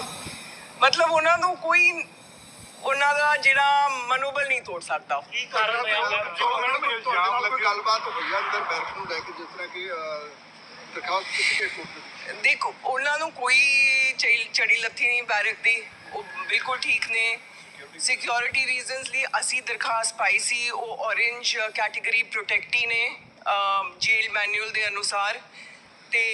ਮਤਲਬ ਉਹਨਾਂ ਨੂੰ ਕੋਈ ਉਹਨਾਂ ਦਾ ਜਿਹੜਾ ਮਨੋਬਲ ਨਹੀਂ ਤੋੜ ਸਕਦਾ। ਕੀ ਕਾਰਨ ਹੈ ਜੋ ਮੈਡਮ ਤੁਹਾਡੇ ਨਾਲ ਕੋਈ ਗੱਲਬਾਤ ਹੋਈ ਆ ਅੰਦਰ ਬੈਰਕ ਨੂੰ ਲੈ ਕੇ ਜਿਸ ਤਰ੍ਹਾਂ ਕਿ ਦਰਖਾਸਤ ਕੋਰਟ ਦੇ ਦੇਖੋ ਉਹਨਾਂ ਨੂੰ ਕੋਈ ਚੜੀ ਚੜੀ ਲੱਥੀ ਨਹੀਂ ਬੈਰਕ ਦੀ। ਉਹ ਬਿਲਕੁਲ ਠੀਕ ਨੇ। ਸਿਕਿਉਰਿਟੀ ਰੀਜ਼ਨਸ ਲਈ ਅਸੀਂ ਦਰਖਾਸਤ ਪਾਈ ਸੀ। ਉਹ ਔਰੇਂਜ ਕੈਟਾਗਰੀ ਪ੍ਰੋਟੈਕਟੀ ਨੇ ਜੇਲ ਮੈਨੂਅਲ ਦੇ ਅਨੁਸਾਰ। ਤੇ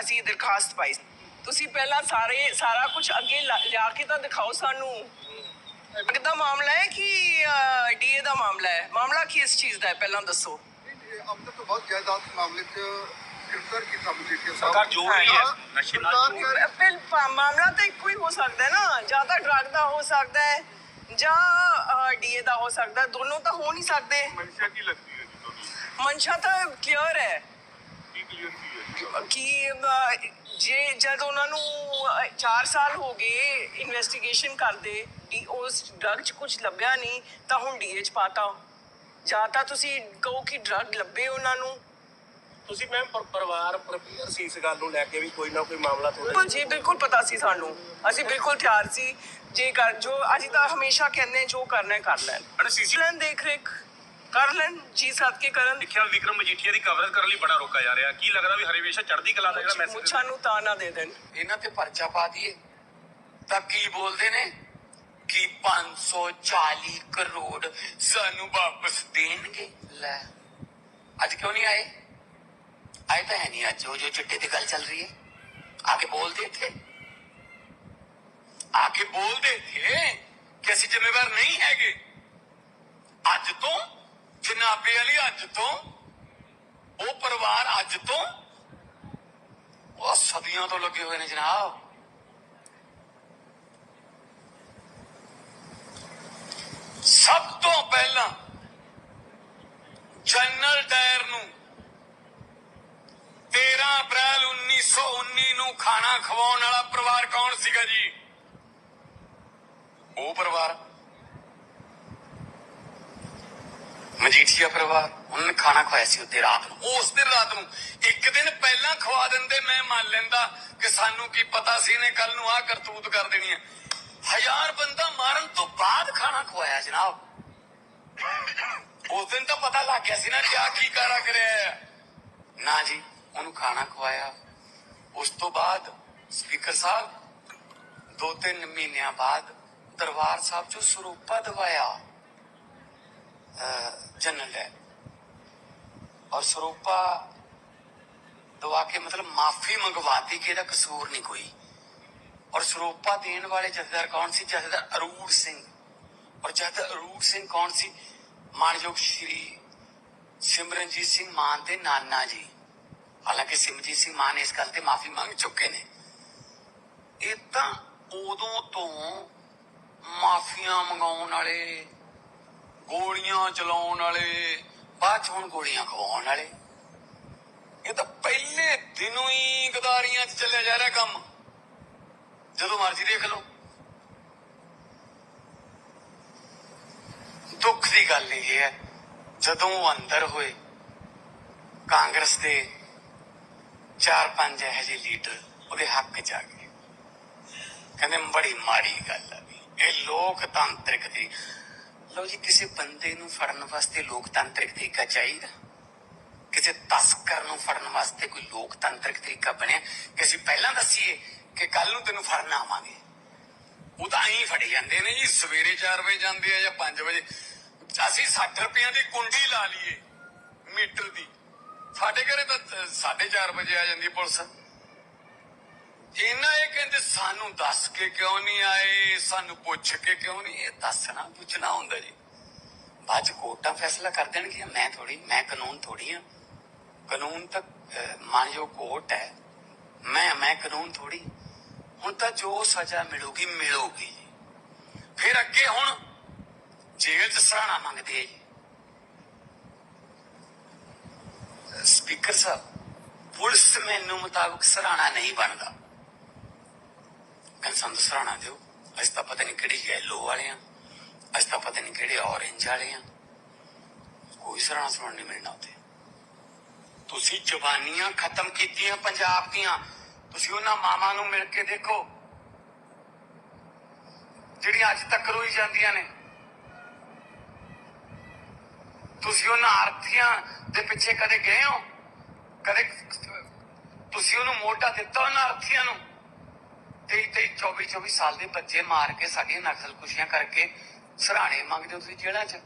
ਅਸੀਂ ਦਰਖਾਸਤ ਪਾਈ ਸੀ। ਤੁਸੀਂ ਪਹਿਲਾਂ ਸਾਰੇ ਸਾਰਾ ਕੁਝ ਅੱਗੇ ਲਾ- ਲਿਆ ਕੇ ਤਾਂ ਦਿਖਾਓ ਸਾਨੂੰ। ਅੱਗ ਦਾ ਮਾਮਲਾ ਹੈ ਕਿ ਡੀਏ ਦਾ ਮਾਮਲਾ ਹੈ? ਮਾਮਲਾ ਕਿਸ ਚੀਜ਼ ਦਾ ਹੈ? ਪਹਿਲਾਂ ਦੱਸੋ। ਅਬ ਤੱਕ ਬਹੁਤ ਜਾਇਦਾਦ ਮਾਮਲੇ 'ਚ ਗ੍ਰਿਫਤਾਰ ਕੀਤਾ ਮਜੀਠੀਆ ਸਾਹਿਬ। ਸਰਕਾਰ ਜੋ ਵੀ ਹੈ, ਨਸ਼ੇ ਨਾਲ ਸਰਕਾਰ ਜੋ ਕਹਿ ਰਹੀ- ਫਿਰ ਪਾ- ਮਾਮਲਾ ਤਾਂ ਇੱਕੋ ਹੀ ਹੋ ਸਕਦਾ ਹੈ ਨਾ। ਜਾਂ ਤਾਂ ਡਰਗ ਦਾ ਹੋ ਸਕਦਾ ਹੈ ਜਾਂ ਡੀਏ ਦਾ ਹੋ ਸਕਦਾ। ਦੋਨੋਂ ਤਾਂ ਹੋ ਨਹੀਂ ਸਕਦੇ। ਮਨਸ਼ਾ ਕੀ ਲੱਗਦੀ ਹੈ ਜੀ ਤੁਹਾਨੂੰ ਮਨਸ਼ਾ ਤਾਂ ਕਲੀਅਰ ਹੈ। ਕੀ ਕਲੀਅਰ ਕੀ ਹੈ ਕਿ ਜੇ ਜਦ ਉਹਨਾਂ ਨੂੰ 4 ਸਾਲ ਹੋ ਗਏ ਇਨਵੈਸਟੀਗੇਸ਼ਨ ਕਰਦੇ ਡੀ ਉਸ ਡਰਗ 'ਚ ਕੁਝ ਲੱਭਿਆ ਨਹੀਂ ਤਾਂ ਹੁਣ ਡੀਏ 'ਚ ਪਾਤਾ ਜਾਂ ਤਾਂ ਤੁਸੀਂ ਕਹੋ ਕਿ ਡਰਗ ਲੱਭੇ ਉਹਨਾਂ ਨੂੰ। ਤੁਸੀਂ ਮੈਮ ਪਰਿਵਾਰ ਪ੍ਰਪੇਅਰ ਸੀ ਇਸ ਗੱਲ ਨੂੰ ਲੈ ਕੇ ਵੀ ਕੋਈ ਨਾ ਕੋਈ ਮਾਮਲਾ ਤੁਹਾਡੇ ਜੀ ਬਿਲਕੁਲ ਪਤਾ ਸੀ ਸਾਨੂੰ। ਅਸੀਂ ਬਿਲਕੁਲ ਤਿਆਰ ਸੀ। ਜੇ ਕਰ ਜੋ ਅਸੀਂ ਤਾਂ ਹਮੇਸ਼ਾ ਕਹਿੰਦੇ ਜੋ ਕਰਨਾ ਹੈ ਕਰ ਲੈਣ। ਅਰੇ ਸੀਸੀ ਲੈਣ ਦੇਖ ਰੇਖ ਕਰ ਲੈਣ। ਜੀ ਸਾਥ ਕੇ ਕਰਨ। ਦੇਖਿਆ ਵਿਕਰਮ ਮਜੀਠੀਆ ਦੀ ਕਵਰੇਜ ਕਰਨ ਲਈ ਬੜਾ ਰੋਕਾ ਜਾ ਰਿਹਾ। ਕੀ ਲੱਗਦਾ ਵੀ ਹਰੇਵੇਸ਼ਾ ਚੜ੍ਹਦੀ ਕਲਾ ਦਾ ਜਿਹੜਾ ਮੈਸੇਜ ਮੁੱਛਾਂ ਨੂੰ ਤਾਂ ਨਾ ਦੇ ਦੇਣ। ਇਹਨਾਂ ਤੇ ਪਰਚਾ ਪਾ ਦਈਏ। ਤਾਂ ਕੀ ਬੋਲਦੇ ਨੇ? ਕਿ 540 ਕਰੋੜ ਸਾਨੂੰ ਵਾਪਸ ਦੇਣਗੇ। ਲੈ ਅੱਜ ਕਿਉਂ ਨਹੀਂ ਆਏ? ਆਏ ਤਾਂ ਹੈ ਨਹੀਂ ਅੱਜ। ਜੋ ਜੋ ਚਿੱਟੇ ਤੇ ਗੱਲ ਚੱਲ ਰਹੀ ਹੈ। ਆਕੇ ਬੋਲਦੇ ਥੇ ਆਕੇ ਬੋਲਦੇ ਥੇ ਕਿ ਅਸੀਂ ਜ਼ਿੰਮੇਵਾਰ ਨਹੀਂ ਹੈਗੇ। ਜਨਾਬੇ ਵਾਲੀ ਅੱਜ ਤੋਂ, ਉਹ ਪਰਿਵਾਰ ਅੱਜ ਤੋਂ ਉਹ ਸਦੀਆਂ ਤੋਂ ਲੱਗੇ ਹੋਏ ਨੇ ਜਨਾਬ। ਸਭ ਤੋਂ ਪਹਿਲਾਂ ਜਨਰਲ ਡਾਇਰ ਨੂੰ 13 ਅਪ੍ਰੈਲ 1919 ਨੂੰ ਖਾਣਾ ਖਵਾਉਣ ਵਾਲਾ ਪਰਿਵਾਰ ਕੌਣ ਸੀਗਾ ਜੀ? ਉਹ ਪਰਿਵਾਰ ਮਜੀਠੀਆ ਪਰਿਵਾਰ ਉਹਨਾਂ ਨੇ ਖਾਣਾ ਖਵਾਇਆ ਸੀ ਉੱਤੇ ਰਾਤ ਨੂੰ। ਉਸ ਦਿਨ ਰਾਤ ਨੂੰ ਇੱਕ ਦਿਨ ਪਹਿਲਾਂ ਖਵਾ ਦਿੰਦੇ, ਮੈਂ ਮੰਨ ਲੈਂਦਾ ਕਿ ਸਾਨੂੰ ਕੀ ਪਤਾ ਸੀ ਨੇ ਕੱਲ ਨੂੰ ਆਹ ਕਰਤੂਤ ਕਰ ਦੇਣੀ ਹੈ। ਹਜ਼ਾਰ ਬੰਦਾ ਮਾਰਨ ਤੋਂ ਬਾਅਦ ਖਾਣਾ ਖਵਾਇਆ, ਜਨਾਬ। ਉਸ ਦਿਨ ਤਾਂ ਪਤਾ ਲੱਗ ਗਿਆ ਸੀ ਨਾ ਕਿ ਆਹ ਕੀ ਕਾਰਾ ਕਰਿਆ ਨਾ ਜੀ, ਉਹਨੂੰ ਖਾਣਾ ਖਵਾਇਆ। ਉਸ ਤੋਂ ਬਾਅਦ ਸਪੀਕਰ ਸਾਹਿਬ, ਦੋ ਤਿੰਨ ਮਹੀਨਿਆਂ ਬਾਅਦ ਦਰਬਾਰ ਸਾਹਿਬ ਚੋਂ ਸਰੂਪਾ ਦਵਾਇਆ। ਜਨਰਲ ਹੈ। ਔਰ ਸਰੂਪਾ ਦਵਾ ਕੇ ਮਤਲਬ ਮਾਫੀ ਮੰਗਵਾਤੀ ਕਿ ਇਹਦਾ ਕਸੂਰ ਨਹੀਂ ਕੋਈ। ਔਰ ਸਰੂਪਾ ਦੇਣ ਵਾਲੇ ਜਥੇਦਾਰ ਕੌਣ ਸੀ? ਜਥੇਦਾਰ ਅਰੂੜ ਸਿੰਘ। ਔਰ ਜਥੇਦਾਰ ਅਰੂੜ ਸਿੰਘ ਕੌਣ ਸੀ? ਮਾਨਯੋਗ ਸਿਮਰਨਜੀਤ ਸਿੰਘ ਮਾਨ ਦੇ ਨਾਨਾ ਜੀ। ਹਾਲਾਂਕਿ ਸਿਮਰਜੀਤ ਸਿੰਘ ਮਾਨ ਇਸ ਗੱਲ ਤੇ ਮਾਫੀ ਮੰਗ ਚੁੱਕੇ ਨੇ। ਇਹ ਤਾਂ ਉਦੋਂ ਤੋਂ ਮਾਫੀਆਂ ਮੰਗਾਉਣ ਵਾਲੇ ਗੋਲੀਆਂ ਚਲਾਉਣ ਵਾਲੇ, ਬਾਅਦ ਚ ਹੁਣ ਗੋਲੀਆਂ ਖਵਾਉਣ ਵਾਲੇ। ਇਹ ਤਾਂ ਪਹਿਲੇ ਦਿਨੋਂ ਹੀ ਗਦਾਰੀਆਂ 'ਚ ਚੱਲਿਆ ਜਾ ਰਿਹਾ ਕੰਮ। ਜਦੋਂ ਮਰਜ਼ੀ ਦੇਖ ਲਓ। ਦੁੱਖ ਦੀ ਗੱਲ ਇਹ ਹੈ, ਜਦੋਂ ਉਹ ਅੰਦਰ ਹੋਏ, ਕਾਂਗਰਸ ਦੇ ਚਾਰ ਪੰਜ ਇਹੋ ਜਿਹੇ ਲੀਡਰ ਉਹਦੇ ਹੱਕ ਚ ਆ ਗਏ। ਕਹਿੰਦੇ, ਬੜੀ ਮਾੜੀ ਗੱਲ ਆ ਵੀ ਇਹ ਲੋਕਤੰਤਰਿਕ ਦੀ ਲਓ ਜੀ ਕਿਸੇ ਬੰਦੇ ਨੂੰ ਫੜਨ ਵਾਸਤੇ ਲੋਕਤੰਤਰਿਕ ਤਰੀਕਾ ਚਾਹੀਦਾ? ਕਿਸੇ ਤਸਕਰ ਨੂੰ ਫੜਨ ਵਾਸਤੇ ਕੋਈ ਲੋਕਤੰਤਰਿਕ ਤਰੀਕਾ ਬਣਿਆ? ਕਿ ਅਸੀਂ ਪਹਿਲਾਂ ਦੱਸੀਏ ਕਿ ਕੱਲ ਨੂੰ ਤੈਨੂੰ ਫੜਨ ਆਵਾਂਗੇ। ਉਹ ਤਾਂ ਐਂ ਫੜੇ ਜਾਂਦੇ ਨੇ ਜੀ, ਸਵੇਰੇ 4 ਵਜੇ ਜਾਂਦੇ ਆ ਜਾਂ 5 ਵਜੇ। ਅਸੀਂ 60 ਰੁਪਈਆਂ ਦੀ ਕੁੰਡੀ ਲਾ ਲਈਏ ਮੀਟਰ ਦੀ। ਸਾਡੇ ਘਰੇ ਤਾਂ 4:30 ਵਜੇ ਆ ਜਾਂਦੀ ਪੁਲਿਸ। ਇਹਨਾਂ ਇਹ ਕਹਿੰਦੇ, ਸਾਨੂੰ ਦੱਸ ਕੇ ਕਿਉਂ ਨਹੀਂ ਆਏ? ਸਾਨੂੰ ਪੁੱਛ ਕੇ ਕਿਉਂ ਨਹੀਂ ਇਹ ਦੱਸਣਾ, ਪੁੱਛਣਾ ਹੁੰਦਾ ਜੀ। ਬਾਅਦ ਚ ਫੈਸਲਾ ਕਰ ਦੇਣਗੇ। ਮੈਂ ਥੋੜੀ ਮੈਂ ਕਾਨੂੰਨ ਥੋੜੀ ਆ ਕਾਨੂੰਨ ਤਾਂ ਮਾਨਯੋਗ ਕੋਰਟ ਹੈ। ਮੈਂ ਮੈਂ ਕਾਨੂੰਨ ਥੋੜੀ ਹੁਣ ਤਾਂ ਜੋ ਸਜ਼ਾ ਮਿਲੂਗੀ ਮਿਲੂਗੀ ਫਿਰ ਅੱਗੇ ਹੁਣ ਜੇਲ੍ਹ ਚ ਸਰਾਣਾ ਮੰਗਦੇ ਆ ਜੀ। ਸਪੀਕਰ ਸਾਹਿਬ, ਪੁਲਿਸ ਮੈਨੂੰ ਮੁਤਾਬਕ ਸਰਾਣਾ ਨਹੀਂ ਬਣਦਾ। ਕਹਿੰਦੇ ਸਾਨੂੰ ਸਰਾਣਾ ਦਿਓ। ਅਸੀਂ ਤਾਂ ਪਤਾ ਨਹੀਂ ਕਿਹੜੀ ਯੈਲੋ ਵਾਲੇ ਆ। ਅਸੀਂ ਤਾਂ ਪਤਾ ਨਹੀਂ ਕਿਹੜੇ ਔਰੇਂਜ ਵਾਲੇ ਆ। ਕੋਈ ਸਰਾਣਾ ਸੁਣਨ ਨਹੀਂ ਮਿਲਣਾ ਉੱਥੇ। ਤੁਸੀਂ ਜ਼ਬਾਨੀਆਂ ਖਤਮ ਕੀਤੀਆਂ ਪੰਜਾਬ ਦੀਆਂ। ਤੁਸੀਂ ਉਹਨਾਂ ਮਾਮਾ ਨੂੰ ਮਿਲ ਕੇ ਦੇਖੋ। ਜਿਹੜੀਆਂ ਅੱਜ ਤੱਕ ਰੋਈ ਜਾਂਦੀਆਂ ਨੇ। ਤੁਸੀਂ ਉਹਨਾਂ ਆਰਥੀਆਂ ਦੇ ਪਿੱਛੇ ਕਦੇ ਗਏ ਹੋ? ਕਦੇ ਤੁਸੀਂ ਉਹਨੂੰ ਮੋਢਾ ਦਿੱਤਾ ਉਹਨਾਂ ਆਰਥੀਆਂ ਨੂੰ? 23 23 24 24 ਸਾਲ ਦੇ ਬੱਚੇ ਮਾਰ ਕੇ ਸਾਡੀਆਂ ਨਕਸਲ ਕੁਸ਼ੀਆਂ ਕਰਕੇ ਸਰਾਣੇ ਮੰਗਦੇ ਹੋ ਤੁਸੀਂ ਜੇਲ੍ਹਾਂ 'ਚ?